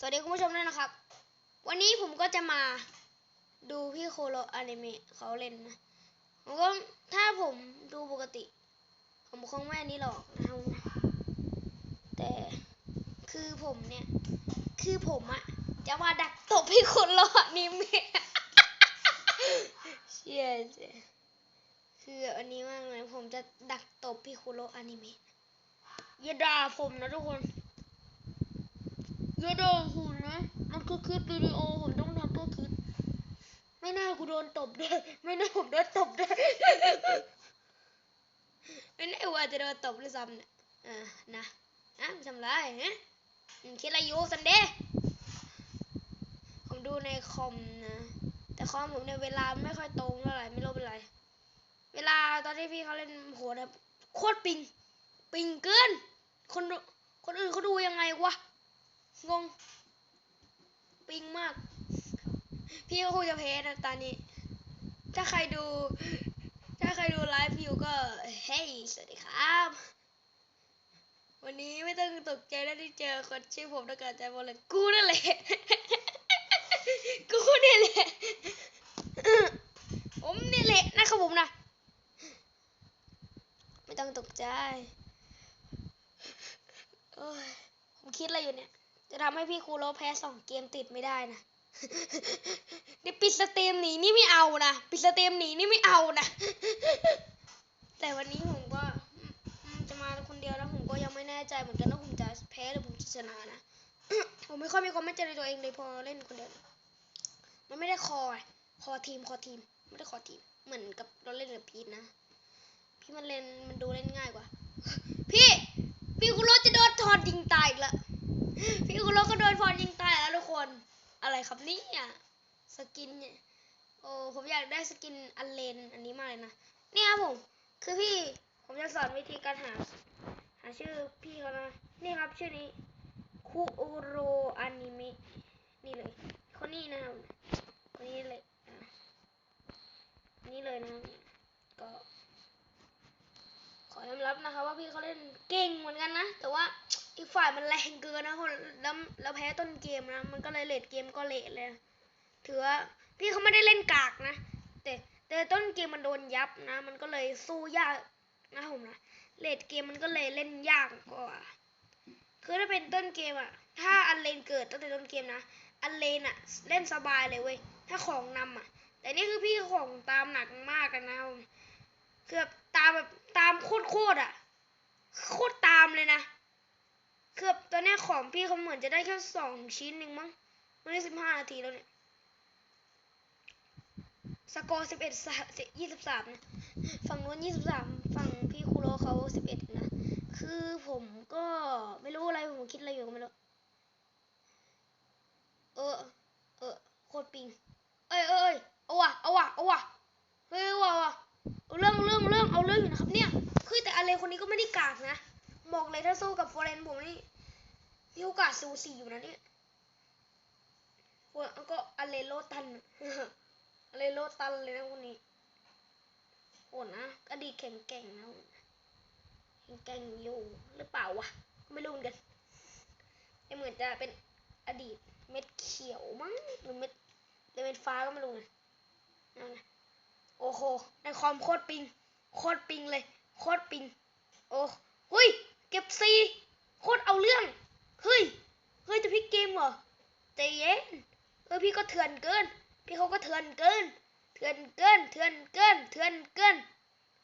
สวัสดีคุณผู้ชมด้วยนะครับ วันนี้ผมก็จะมาดูพี่โคโรอนิเมะเขาเล่นนะผมก็ถ้าผมดูปกติ ผมคงไม่อันนี้หรอกนะครับแต่คือผมเนี่ย คือผมอะจะมาดักตบพี่โคโรอนิเมะเชี่ยเจ๊คืออันนี้มากเลยผมจะดักตบพี่โคโรอนิเมะอย่าด่าผมนะทุกคน ย่าโดนคุณนะ มันคือคลิปวิดีโอผมต้องทำตัวคลิปไม่น่ากูโดนตบด้วย ไม่น่าผมโดนตบด้วย ไม่น่าว่าจะโดนตบด้วยซ้ำเนี่ยอ่านะนะทำไรฮะอืมคิดอะไรอยู่ซันเดย์ผมดูในคอมนะ แต่คอมผมในยเวลาไม่ค่อยตรงเท่าไหร่ไม่รู้เป็นไร เวลาตอนที่พี่เขาเล่นโหดแบบโคตรปิง ปิงเกิน คนคนอื่นเขาดูยังไงวะ งง ปิงมาก พี่ก็คงจะแพ้นะตอนนี้ ถ้าใครดู ถ้าใครดูไลฟ์อยู่ก็เฮ้ยสวัสดีครับ วันนี้ไม่ต้องตกใจนะที่เจอคนชื่อผมนักการใจบอลเลยกูนั่นแหละ กูนี่แหละ ผมนี่แหละนะครับผมนะ ไม่ต้องตกใจ โอ้ยผมคิดอะไรอยู่เนี่ย จะทำให้พี่ครูโรแพ้สองเกมติดไม่ได้นะนี่ปิดสตรีมหนีนี่ไม่เอานะ ปิดสตรีมหนีนี่ไม่เอานะ แต่วันนี้ผมก็จะมาคนเดียวแล้วผมก็ยังไม่แน่ใจเหมือนกันว่าผมจะแพ้หรือผมจะชนะนะ ผมไม่ค่อยมีความมั่นใจในตัวเองเลยพอเล่นคนเดียว มันไม่ได้คอ คอทีมคอทีม ไม่ได้คอทีม เหมือนกับเราเล่นกับพีทนะ พี่มันเล่นมันดูเล่นง่ายกว่า พี่ พี่คุโรถจะโดนถอดยิงตายอีกแล้ว พี่คุโรก็โดนถอดยิงตายแล้วทุกคน อะไรครับเนี่ยสกินเนี่ยโอ้ผมอยากได้สกินอันเลนอันนี้มากเลยนะเนี่ยครับผม คือพี่ผมจะสอนวิธีการหา หาชื่อพี่เขานะ นี่ครับชื่อนี้คุโรอนิเมะนี่เลย คนนี้นะครับคนนี้เลยอะนี่เลยนะก็ขอยอมรับนะคะว่าพี่เขาเล่นเก่งเหมือนกันนะ แต่ว่า อีกฝ่ายมันแรงเกินนะคนแล้วแล้วแพ้ต้นเกมนะ มันก็เลยเลดเกมก็เละเลย ถือว่าพี่เขาไม่ได้เล่นกากนะ แต่แต่ต้นเกมมันโดนยับนะ มันก็เลยสู้ยากนะผมนะ เลดเกมมันก็เลยเล่นยากกว่า คือถ้าเป็นต้นเกมอะถ้าอันเลนเกิดตั้งแต่ต้นเกมนะ อันเลนอะเล่นสบายเลยเว้ย ถ้าของนำอะแต่นี่คือพี่ของตามหนักมากกันนะผมคือแบบตามแบบตามโคตรโคตรอะโคตรตามเลยนะ คือบตอนนี้ของพี่เขาเหมือนจะได้แค่สองชิ้นหนึ่งมั้งมันได้สิบห้านาทีแล้วเนี่ยสกอร์สิบเอ็ดสยี่สิบสามนะฝั่งนู้นยี่สิบสามฝั่งพี่คูโรเขาสิบเอ็ดนะ คือผมก็ไม่รู้อะไรผมคิดอะไรอยู่ก็ไม่รู้เออเออโคตรปิง เอ้ยเอ้ยเอ้ยเอาว่ะเอาว่ะเอาว่ะเฮ้ยเอาว่ะเอาว่ะเอาเรื่องเรื่องเรื่องเอาเรื่องอยู่นะครับเนี่ยคือแต่อะไรคนนี้ก็ไม่ได้กากนะ บอกเลยถ้าสู้กับฟอร์เรนผมนี่มีโอกาสสูสีอยู่นะเนี่ยฟอร์ก็อเลโลตันอเลโลตันเลยนะคนนี้โหดนะอดีตแข็งแกร่งนะแข็งแกร่งอยู่หรือเปล่าวะไม่รู้เหมือนกันแต่เหมือนจะเป็นอดีตเม็ดเขียวมั้งหรือเม็ดหรือเม็ดฟ้าก็ไม่รู้นะโอ้โหในคอมโคตรปิงโคตรปิงเลยโคตรปิง โอ้เฮ้ย เก็บซีโคตรเอาเรื่อง เฮ้ย เฮ้ยจะพลิกเกมเหรอใจเย็น เออพี่ก็เถื่อนเกิน พี่เขาก็เถื่อนเกิน เถื่อนเกิน เถื่อนเกิน เถื่อนเกิน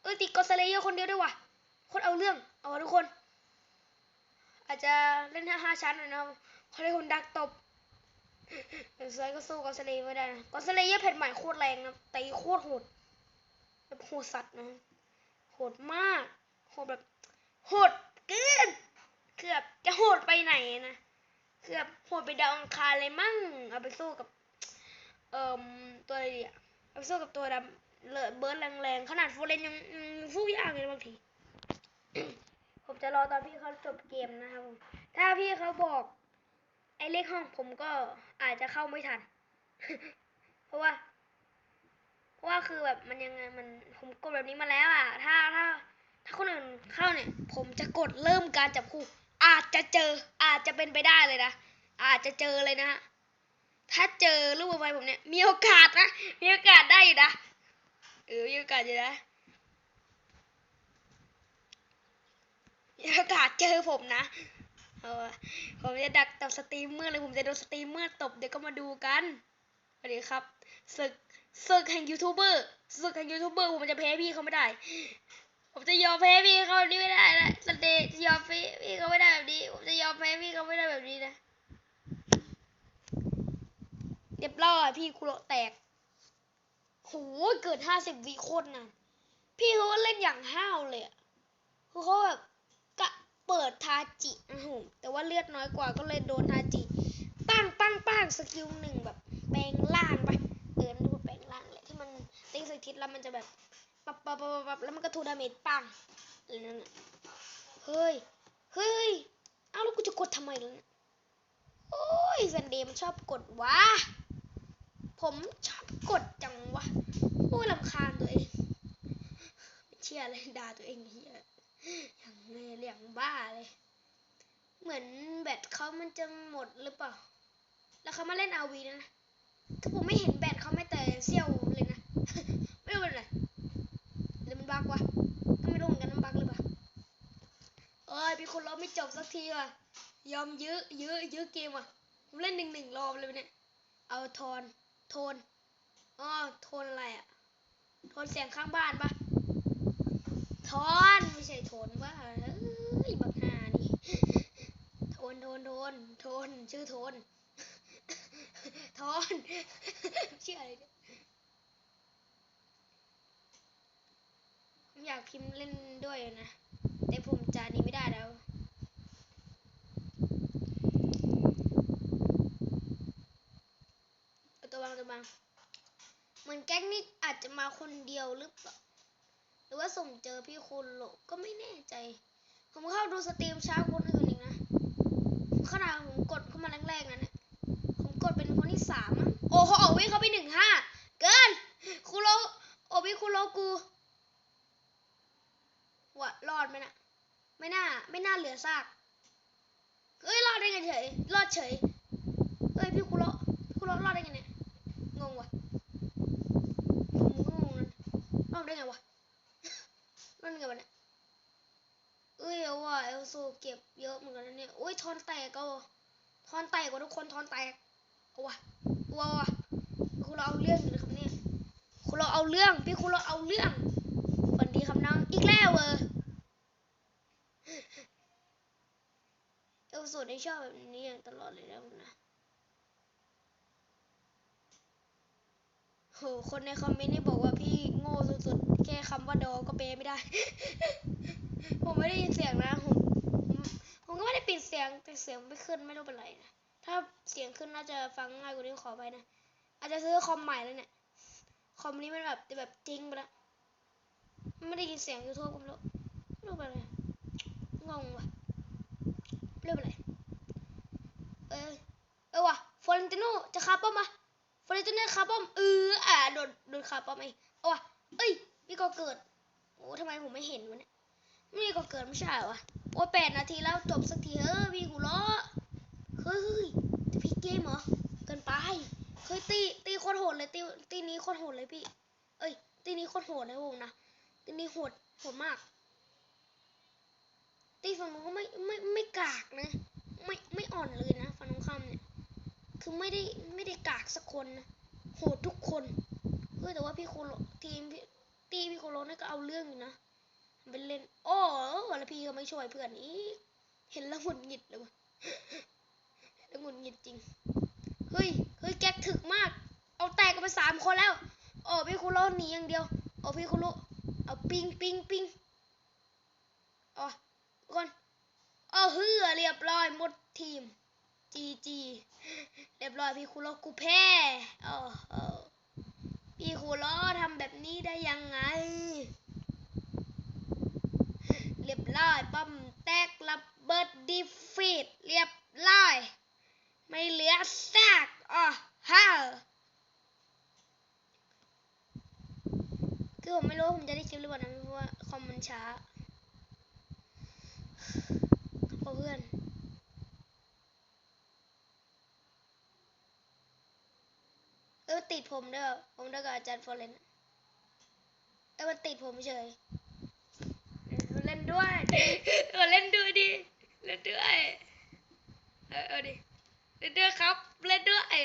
เออติดกอสเลเยอร์คนเดียวด้วยว่ะโคตรเอาเรื่อง เอาวะทุกคน อาจจะเล่นห้าห้าชั้นหน่อยนะเขาได้คนดักตบแต่สายก็สู้กอสเลเยอร์ไม่ได้นะกอสเลเยอร์แผ่นใหม่โคตรแรงนะตีโคตรโหดแบบโหดสัตว์นะ โหดมาก โหดแบบ โหด เกินเกือบจะโหดไปไหนนะเกือบโหดไปดาวอังคารเลยมั่งเอาไปสู้กับ เอ่มตัวอะไรดีอะเอาไปสู้กับตัวดำเลอะเบิร์ดแรงๆขนาดโฟเรนยังยังสู้ยากเลยบางทีผมจะรอตอนพี่เขาจบเกมนะครับผมถ้าพี่เขาบอก ไอ้เลขห้องผมก็อาจจะเข้าไม่ทัน เพราะว่า เพราะว่าคือแบบมันยังไงมันผมกดแบบนี้มาแล้วอะ ถ้าถ้า ถ้าคนอื่นเข้าเนี่ย ผมจะกดเริ่มการจับคู่ อาจจะเจอ อาจจะเป็นไปได้เลยนะ อาจจะเจอเลยนะฮะถ้าเจอรูปโปรไฟผมเนี่ย มีโอกาสนะ มีโอกาสได้อยู่นะ เออ มีโอกาสอยู่นะ มีโอกาสเจอผมนะเอาวะผมจะดักตบสตรีมเมอร์เลย ผมจะโดนสตรีมเมอร์ตบเดี๋ยวก็มาดูกันสวัสดีครับศึกศึกแห่งยูทูบเบอร์ศึกแห่งยูทูบเบอร์ผมจะแพ้พี่เขาไม่ได้ ผมจะยอมแพ้พี่เขาแบบนี้ไม่ได้นะสเตย์จะยอมแพ้พี่เขาไม่ได้แบบนี้ ผมจะยอมแพ้พี่เขาไม่ได้แบบนี้นะเรียบร้อยพี่คุโรแตกโหเกิดห้าสิบวิโคนนะพี่เขาเล่นอย่างห้าวเลยอะคือเขาแบบกะเปิดทาจินะผมแต่ว่าเลือดน้อยกว่าก็เลยโดนทาจิปั้งปั้งปั้งสกิลหนึ่งแบบแปลงล่างไปเออดูแปลงล่างแหละที่มันติ้งสกทิศแล้วมันจะแบบ ปับปับปับปับแล้วมันก็ทูดาเมจปังอะไรนั่นเฮ้ย เฮ้ย เอ้าแล้วกูจะกดทำไมล่ะเนี่ยโอ้ยซันเดย์มันชอบกดวะ ผมชอบกดจังวะ โอ้ยรำคาญตัวเองเชื่อเลยด่าตัวเองเฮียอย่างเงี้ยเรียงบ้าเลย เหมือนแบตเขามันจะหมดหรือเปล่า แล้วเขามาเล่นอาวีนะ คือผมไม่เห็นแบตเขาไม่แต่เซี่ยวเลยนะ ไม่รู้เป็นไรหรือมัน บักวะก็ไม่รู้เหมือนกันมันบักหรือเปล่าเอ้ยพี่คนเราไม่จบสักทีว่ะยอมยื้อยื้อยื้อเกมว่ะผมเล่นหนึ่งหนึ่งรอบเลยเนี่ยเอาทอนโทนอ๋อโทนอะไรอะโทนเสียงข้างบ้านปะทอนไม่ใช่โทนว่าเอ้ยบักฮานี่โทนโทนโทนโทนชื่อโทนทอนชื่ออะไรเนี่ยผม อยากพิมพ์เล่นด้วยนะ แต่ผมจะนี้ไม่ได้แล้วตัวบางตัวบางเหมือนแก๊งนี้อาจจะมาคนเดียวหรือเปล่าหรือว่าส่งเจอพี่คุณโลก็ไม่แน่ใจ ผมเข้าดูสตรีมช้าคนอื่นอีกนะขนาดผมกดเข้ามาแรกๆนะเนี่ยผมกดเป็นคนที่สามโอ้โหเอวิ่งเขาไปหนึ่งห้าเกินคุณโรโอวิคุโรกู วะรอดไหมนะไม่น่า ไม่น่าเหลือซากเอ้ยรอดได้ไงเฉยรอดเฉยเอ้ยพี่คุโรพี่คุโรรอดได้ไงเนี่ยงงวะผมก็งงนะรอดได้ไงวะรอดได้ไงวะเนี่ยเอ้ยว่ะเอลซูเก็บเยอะเหมือนกันนะเนี่ยโอ้ยทอนแตกก็ทอนแตกกว่าทุกคนทอนแตกเอาว่ะเอาว่ะเอาว่ะคุณเราเอาเรื่องอยู่นะครับเนี่ยคุณเราเอาเรื่องพี่คุณเราเอาเรื่องฝันดีครับน้องอีกแล้วเออ เอลซูได้ชอบแบบนี้อย่างตลอดเลยนะคุณนะโหคนในคอมเมนต์นี่บอกว่าพี่โง่สุดๆ แค่คำว่าดอก็เปไม่ได้ ผมไม่ได้ยินเสียงนะผมผมก็ไม่ได้ปิดเสียงแต่เสียงไม่ขึ้นไม่รู้เป็นไรนะ ถ้าเสียงขึ้นน่าจะฟังง่ายกว่านี้ขอไปนะ อาจจะซื้อคอมใหม่แล้วเนี่ย คอมนี้มันแบบแบบจริงไปล้วไม่ได้ยินเสียงยูทูบผมแล้ไม่รู้เป็นไรงงว่ะไม่รู้เป็นไร ออเออว่ะฟอเรนติโนจะคาป้อมมาฟอเรนติโนคาป้อมเอออะโดนโดนคาป้อมไอ้เอาว่ะเอ้ยพี่ก็เกิดโอ้ทำไมผมไม่เห็นวะเนี่ยนี่ก็เกิดไม่ใช่เหรอวะโอ้แปดนาทีแล้วจบสักทีเออพี่กูล้อเฮ้ยจะพี่เกมเหรอเกินไปเฮ้ยตีตีโคตรโหดเลยตีตีนี้โคตรโหดเลยพี่ เอ้ยตีนี้โคตรโหดเลยผมนะตีนี้โหดโหดมาก ตีฝั่งนู้นก็ไม่ไม่ไม่กากนะไม่ไม่อ่อนเลยนะฝั่งนู้นคำเนี่ย คือไม่ได้ไม่ได้กากสักคนนะโหดทุกคนเฮ้ยแต่ว่าพี่โคโลทีมพี่ตีพี่โคโลนี่ก็เอาเรื่องอยู่นะเป็นเล่นโอ้แล้วพี่ก็ไม่ช่วยเพื่อนอีกเห็นแล้วหงุดหงิดเลยวะแล้วหงุดหงิดจริงเฮ้ยเฮ้ยแก๊กถึกมาก เอาแตกกันไปสามคนแล้วโอ้พี่คุโรหนีอย่างเดียวโอ้พี่คุโรเอาปิงปิงปิงอ๋อทุกคนเอาเฮือเรียบร้อยหมดทีม จีจีเรียบร้อยพี่คุโรกูแพ้โอ้โหพี่คุโรทำแบบนี้ได้ยังไง เรียบร้อยปั๊มแตกระเบิดดีฟีดเรียบร้อย ไม่เหลือซากอ๋อฮ่าคือผมไม่รู้ผมจะได้คลิปหรือเปล่านะเพราะว่าคอมมันช้าโอ้เพื่อน อติดผมเด้อผมเด้อกับอาจารย์ฟอเรนเออมันติดผมเฉยเออเล่นด้วยเออเล่นด้วยดิเล่นด้วยเออเอาดิเล่นด้วยครับเล่นด้วย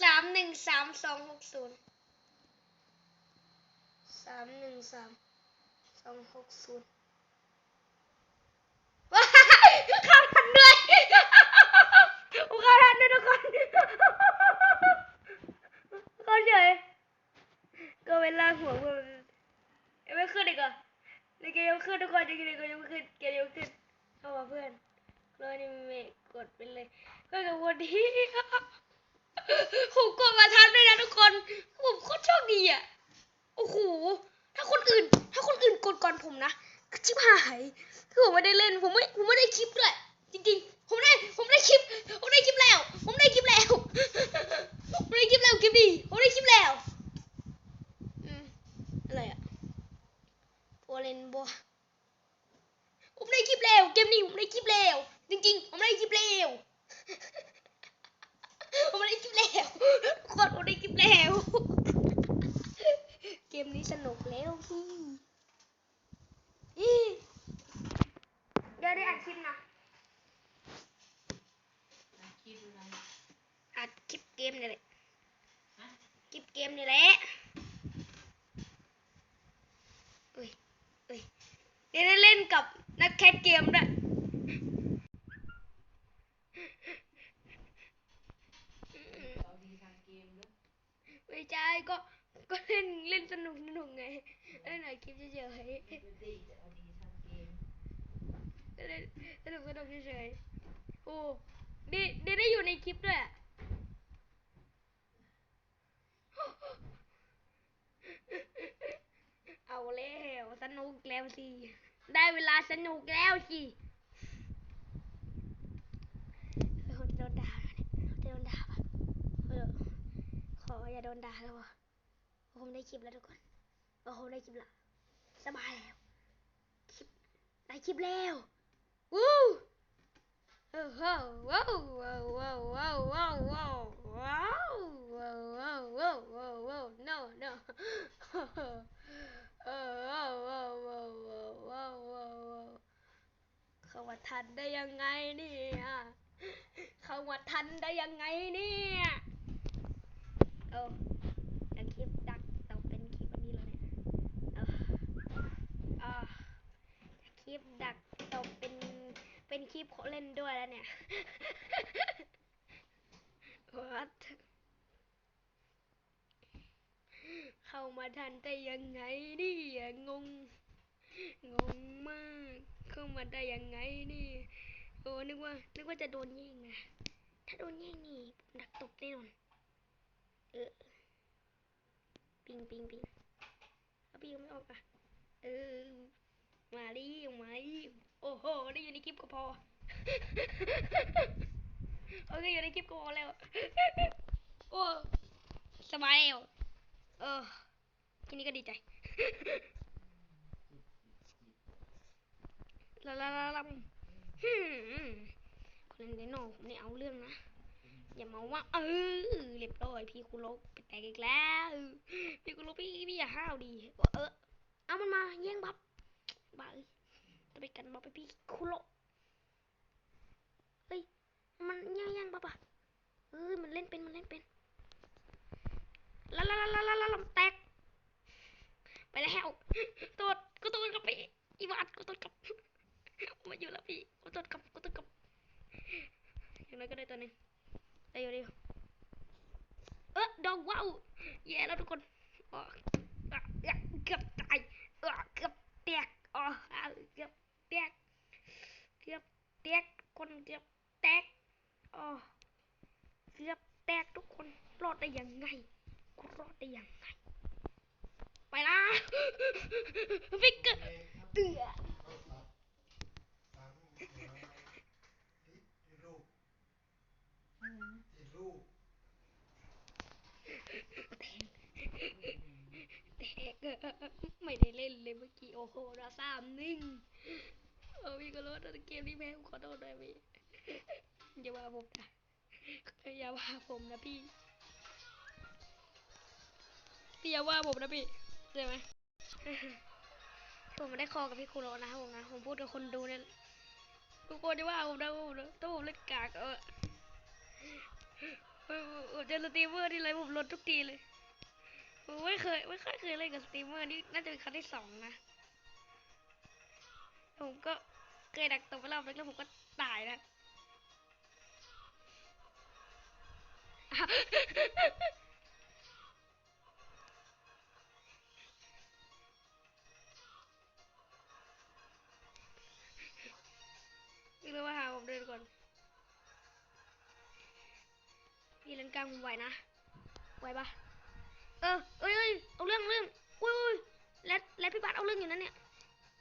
สามหนึ่งสามสองหกศูนย์สามหนึ่งสามสองหกศูนย์ว้ายเข้าทันด้วยเข้าทันด้วยทุกคน เข้าเฉยก็เวลางหัวกูยังไม่ขึ้นอีกเหรอในเกมยังขึ้นทุกคนในเกมยังไม่ขึ้นเกมยังขึ้นเข้ามาเพื่อนเลยนี่เมกกดไปเลยก็กับวันนี้ผมกดมาทันด้วยนะทุกคนผมโคตรโชคดีอะโอ้โหถ้าคนอื่น ถ้าคนอื่นกดก่อนผมนะชิบหายคือผมไม่ได้เล่นผมไม่ผมไม่ได้คลิปด้วยจริงๆ ผมได้ผมได้คลิป ผมได้คลิปแล้ว ผมได้คลิปแล้ว ผมได้คลิปแล้วคลิปดีผมได้คลิปแล้วอะไรอะโอเลนบัวผมได้คลิปแล้วเกมนี้ผมได้คลิปแล้วจริงๆผมได้คลิปแล้วผมได้คลิปแล้วทุกคนผมได้คลิปแล้วเกมนี้สนุกแล้วพี่เดี๋ยวได้อัดคลิปนะอัดคลิปเกมนี่แหละ เกมนี่แหละเอ้ยเอ้ยเดี๋ยวได้เล่นกับนักแคสเกมด้วยอืมเอาดีทเกมด้วยไม่ใช่ก็ก็เล่นเล่นสนุกสนุกไงเล่นหน่อยคลิปเฉยเป็นดีแต่เอาดีทางเกมๆเล่นสนุกสนุกเฉยๆโอ้ดีดีได้อยู่ในคลิปด้วยอะเอาแล้ว สนุกแล้วสิ ได้เวลาสนุกแล้วสิเฮ้ยคนจะโดนด่าแล้วเนี่ยจะโดนด่าปะเออขออย่าโดนด่าแล้ววะผมได้คลิปแล้วทุกคนโอ้โหได้คลิปละสบายแล้วคลิปได้คลิปแล้ววู้โอ้โหว้าวว้าวว้าวว้าวว้าวว้าวว้าวว้าวว้าวว้าวว้าวว้าว no no เออว้าวว้าวว้าวว้าวว้าวว้าวว้าวเข้ามาทันได้ยังไงเนี่ยเข้ามาทันได้ยังไงเนี่ยเออแต่คลิปดักต้องเป็นคลิปอันนี้แล้วเนี่ยเอออ่าคลิปดักตกเป็นเป็นคลิปเล่นด้วยแล้วเนี่ย What เข้า มาทันได้ยังไงนี่ยงง งงมาก เข้ามาได้ยังไงนี่โอ้นึกว่า นึกว่าจะโดนแย่งนะ ถ้าโดนแย่งนี่ผมดักตบแน่นอน เออ ปิงปิงปิงเอาปิงไม่ออกอะ เออ มาดิมาดิโอ้โห ได้อยู่ในคลิปก็พอ โอเค อยู่ในคลิปก็พอแล้ว โอ้ สบายแล้วเออ ทีนี้ก็ดีใจลาลาลาลำฮึมคนเล่นเดโนผมเนี่ยเอาเรื่องนะ อย่ามาว่า เออเรียบร้อยพี่คุโรไปแตกอีกแล้ว พี่คุโรพี่พี่อย่าห้าวดีบอกเออ เอามันมาแย่งบัฟบ้าเอ้ยจะไปกันบัฟไปพี่คุโรเฮ้ย มันแย่งแย่งบัฟอะเอ้ยมันเล่นเป็น มันเล่นเป็นละละละละละละลแตก ไปแล้วโดดกูโดดกลับไปอีวาดกูโดดกลับมาอยู่แล้วพี่กูโดดกลับกูโดดกลับอย่างไรก็ได้ตัวนึงได้อยู่ได้อยู่เออดอกว้าวแย่แล้วทุกคนอ๋อเกือบตายเกือบแตกอ๋อเกือบแตกเกือบแตกคนเกือบแตกอ๋อเกือบแตกทุกคนรอดได้ยังไงกูรอดได้ยังไง ไปละฟิกเกอร์เตือไม่ได้เล่นเลยเมื่อกี้โอ้โหเราสามนึ่งเออพี่ก็รู้แต่เกมนี้แพ้ผมขอโทษด้วยพี่อย่าว่าผมนะอย่าว่าผมนะพี่พี่อย่าว่าผมนะพี่ ใช่ไหมผมไม่ได้คอกับพี่คุโรนะครับผมนะ ผมพูดกับคนดูเนี่ยทุกคนจะว่าผมนะผมนะถ้าผมเล่นกากเออเออผมเจอสตรีมเมอร์ที่ไรผมลดทุกทีเลยผมไม่เคยไม่ค่อยเคยเล่นกับสตรีมเมอร์นี่น่าจะเป็นครั้งที่สองนะ ผมก็เคยดักตบไปรอบนึงแล้วผมก็ตายนะ พี่เล่นกลางผมไหวนะไหวปะเออเอ้ยเอ้ยเอาเรื่องเรื่องอุ้ยอุ้ยและและพี่บัสเอาเรื่องอยู่นั้นเนี่ย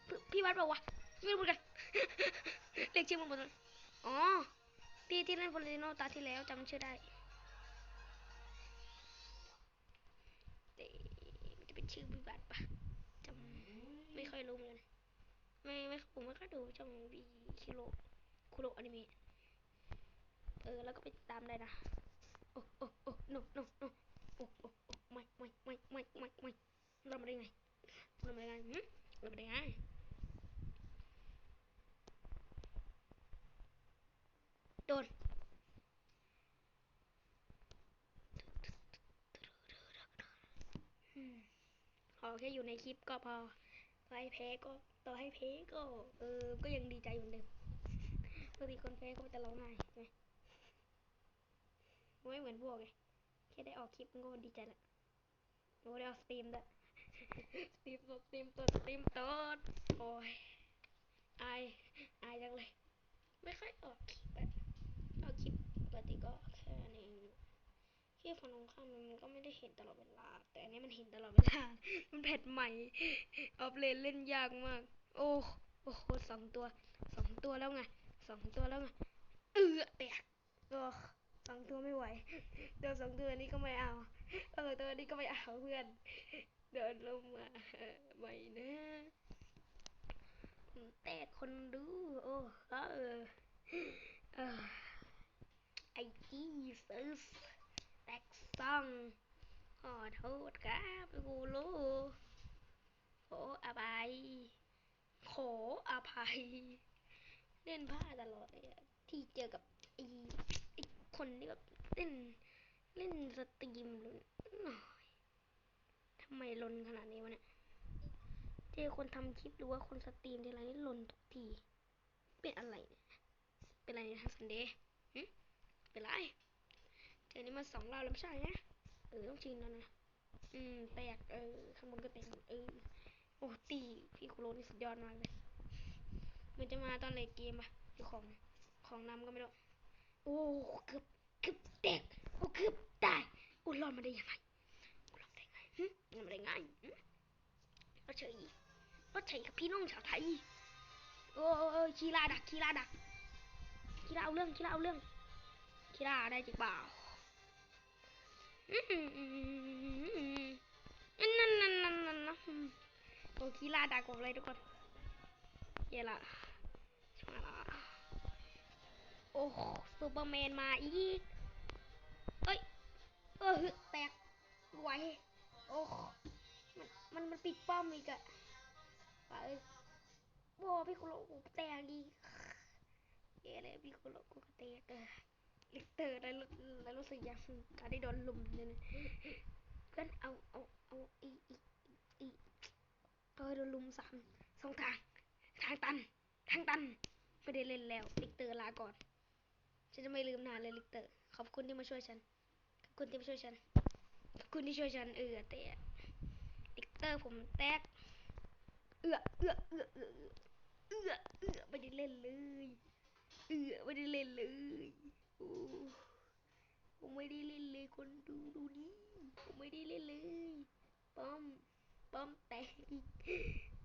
พี่พี่บัสบอกว่าไม่รู้เหมือนกันเรียกชื่อมันหมดเลยอ๋อพี่ที่เล่นโพลิโนตาที่แล้วจำชื่อได้เอ๊ะจะเป็นชื่อพี่บัสปะจำไม่ค่อยรู้เหมือนกันไม่ไม่ผมไม่ค่อยดูช่องวีคิโรคุโรอนิเมะเออแล้วก็ไปตามได้นะ โอ้โอ้โอ้ no no no โอ้โอ้โอ้ไม่ไม่ไม่ไม่ไม่ไม่เรามาได้ไงเรามาได้ไงหืมเรามาได้ไงโดนขอแค่อยู่ในคลิปก็พอต่อให้แพ้ก็ต่อให้แพ้ก็ เออ ก็ยังดีใจเหมือนเดิมปกติคนแพ้ก็จะร้องไห้ ไม่เหมือนพวกไงแค่ได้ออกคลิปมันก็ดีใจละโอ้ได้ออกสตรีมด้วยสตรีมสดสตรีมสดสตรีมสดโอ้ยอายอายจังเลย ไม่ค่อยออกคลิปอะออกคลิปปกติก็แค่นั้เองคลิปฝั่งตรงข้ามมันก็ไม่ได้เห็นตลอดเวลา แต่อันนี้มันเห็นตลอดเวลา มันแพทใหม่ ออฟเลนเล่นยากมาก โอ้โอ้โหสองตัวสองตัวแล้วไงสองตัวแล้วไงเออแตกโอ้ สองตัวไม่ไหวเดี๋ยวสองตัวนี้ก็ไม่เอาเออตัวนี้ก็ไม่เอาเพื่อนเดินลงมาไม่นะแตกคนดู โอ้เออเออไอจีเซิร์แตกซ่องขอโทษครับกูรู้ขออภัยขออภัย เล่นผ้าตลอดเลยที่เจอกับไอ้ไอ้ คนที่แบบเล่นเล่นสตรีมหรือหน่อยทำไมลนขนาดนี้วะเนี่ยเจอคนทำคลิปหรือว่าคนสตรีมทีไรนี่ลนทุกที เป็นอะไรเนี่ยเป็นอะไรเนี่ยซันเดย์เป็นไรเจอนี่มาสองรอบแล้วไม่ใช่นะเออต้องชินแล้วนะอืมแตกเออข้างบนก็แตกหมดเออโอ้ตีพี่คุโรนี่สุดยอดมากเลยมันจะมาตอนไหนเกมอะหรือของของนำก็ไม่รู้ โอ้เกือบเกือบแตกโอ้เกือบตายโอ้รอดมาได้ยังไงกูรอดได้ไงหึรอดมาได้ไงหึรอดเฉยรอดเฉยกับพี่น้องชาวไทยโอ้โอ้คีราดักคีราดักคีราเอาเรื่องคีราเอาเรื่องคีราได้จริงเปล่าอืมนั่นนั่นนั่นนั่นนั่นอืมโอ้คีลาดักผมเลยทุกคนเย่ละช่วยละ โอ้ซูเปอร์แมนมาอีก เอ้ย เออหึแตกไหวโอ้มันมันมันปิดป้อมอีกอะไปโอพี่คุโรกูแตกอีกเย่เลยพี่คุโรกูก็แตกเออลิกเตอร์แล้วรถแล้วรู้สึกยังการได้โดนลุมเนี่ยนะเพื่อนเอาเอาเอาอีอีอีเออโดนลุมสามสองทาง ทางตัน ทางตันไม่ได้เล่นแล้วลิกเตอร์ลาก่อน ฉันจะไม่ลืมนานเลยลิกเตอร์ ขอบคุณที่มาช่วยฉัน ขอบคุณที่มาช่วยฉัน ขอบคุณที่ช่วยฉันเออแต่ลิกเตอร์ผมแตก เอือเอือเอือเอือเอือเอือไม่ได้เล่นเลย เอือไม่ได้เล่นเลยโอ้ผมไม่ได้เล่นเลยคนดูดูนี่ผมไม่ได้เล่นเลยป้อมป้อมแตก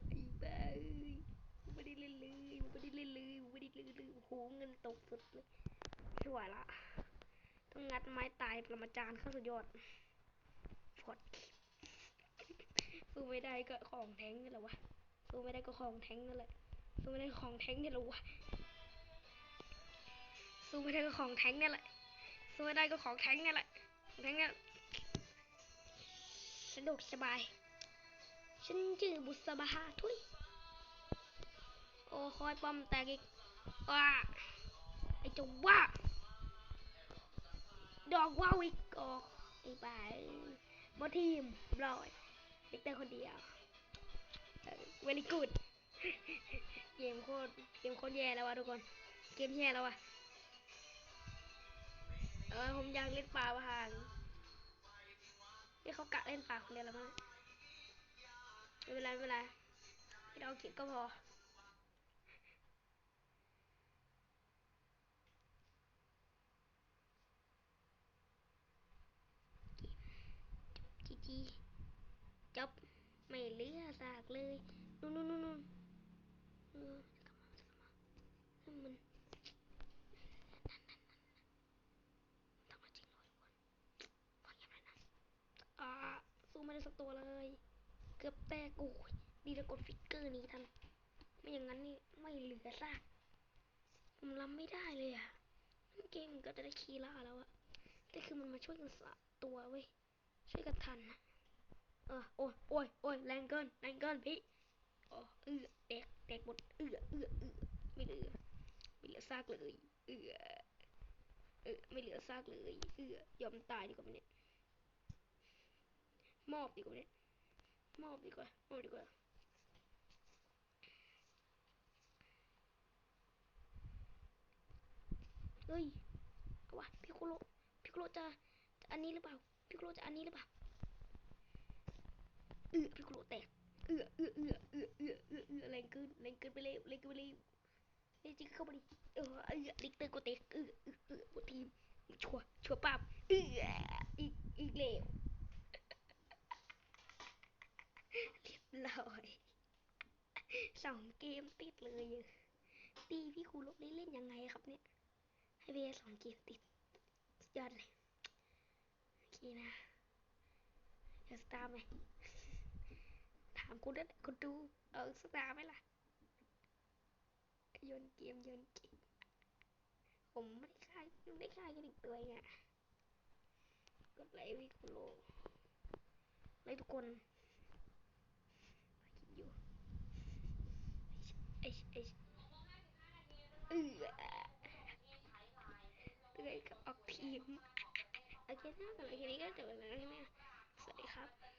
ไอ้บ้าเอ้ยไม่ได้เล่นเลยไม่ได้เล่นเลยไม่ได้เล่นเลยโอ้โหเงินตกสุดเลย ไม่ไหวละต้องงัดไม้ตายประมาจารย์เข้าสุดยอดพอดสู้ไม่ได้ก็ของแท้งนี่แหละวะสู้ไม่ได้ก็ของแท้งนั่นแหละสู้ไม่ได้ก็ของแท้งนี่แหละวะสู้ไม่ได้ก็ของแท้งนี่แหละสู้ไม่ได้ก็ของแท้งนี่แหละแท้งเนี่ยชะดวกสบาย ฉันชื่อบุษบาทุยโอ้คอยป้อมแตกอีกว้าไอเจะว่า ดอกว้าวอีกออกไอ้บ้าเอ้ยบอทีมรอยเด็กแต่คนเดียวเวลิกูดเกมโคตรเกมโคตรแย่แล้ววะทุกคน เกมแย่แล้ววะเออผมอยากเล่นป่าประหารนี่เขากะเล่นป่าคนเดียวแล้วมั้งไม่เป็นไรไม่เป็นไรให้เราเก็บก็พอ จีจบไม่เหลือซากเลยนู่นนู่นนู่นนู่นเออจะกลับมาจะกลับมาให้มันนั่นนั่นนั่นทำมาจริงเลยคนฟังยังไงนะอ่าสู้ไม่ได้สักตัวเลย เกือบแตกโอ้ยดีแล้วกดฟิกเกอร์นี้ทันไม่อย่างนั้นนี่ไม่เหลือซากผมรับไม่ได้เลยอะนั่นเกมก็จะได้คีล่าแล้วอะแต่คือมันมาช่วยกันสะตัวเว้ย ช่วยกันทันเออโอ้ยโอ้ยโอ้ยแรงเกินแรงเกินพี่โอ้เอือแตกแตกหมดเอือเอือเอือไม่เหลือไม่เหลือซากเลยเอือเออไม่เหลือซากเลยเอือยอมตายดีกว่าเนี่ยมอบดีกว่าเนี่ยมอบดีกว่ามอบดีกว่าเฮ้ยเอาวะพี่โคโรพี่โคโรจะจะอันนี้หรือเปล่า พี่โคโรจะอันนี้หรือเปล่าเอือพี่โคโรแตกเอือเอือเอือเอือเอือเอือเอือแรงเกินแรงเกินไปเลยแรงเกินไปเลยนี่จริงเข้ามาดิเออเอือลิกเตอร์โกเตกเอือเอือเอือททีมชัวชัวปั๊บเอืออีกอีกแล้วเรียบร้อยสองเกมติดเลยตีพี่ครูลบได้เล่นยังไงครับเนี่ยให้เวสองเกมติดยอดเลย โอเคนะเดี๋ยวสตาร์ไหม ถามคุณนะคุณดู เอาสตาร์ไหมล่ะโยนเกมโยนเกม ผมไม่ได้ค่ายไม่ได้ค่ายกันอีกตัวเองกดไลค์วิคุโลไลค์ทุกคนคิดอยู่ไอไอชเออเตือนกับออกทีม โอเคนะสำหรับคลิปนี้ก็จบแล้วนะสวัสดีครับ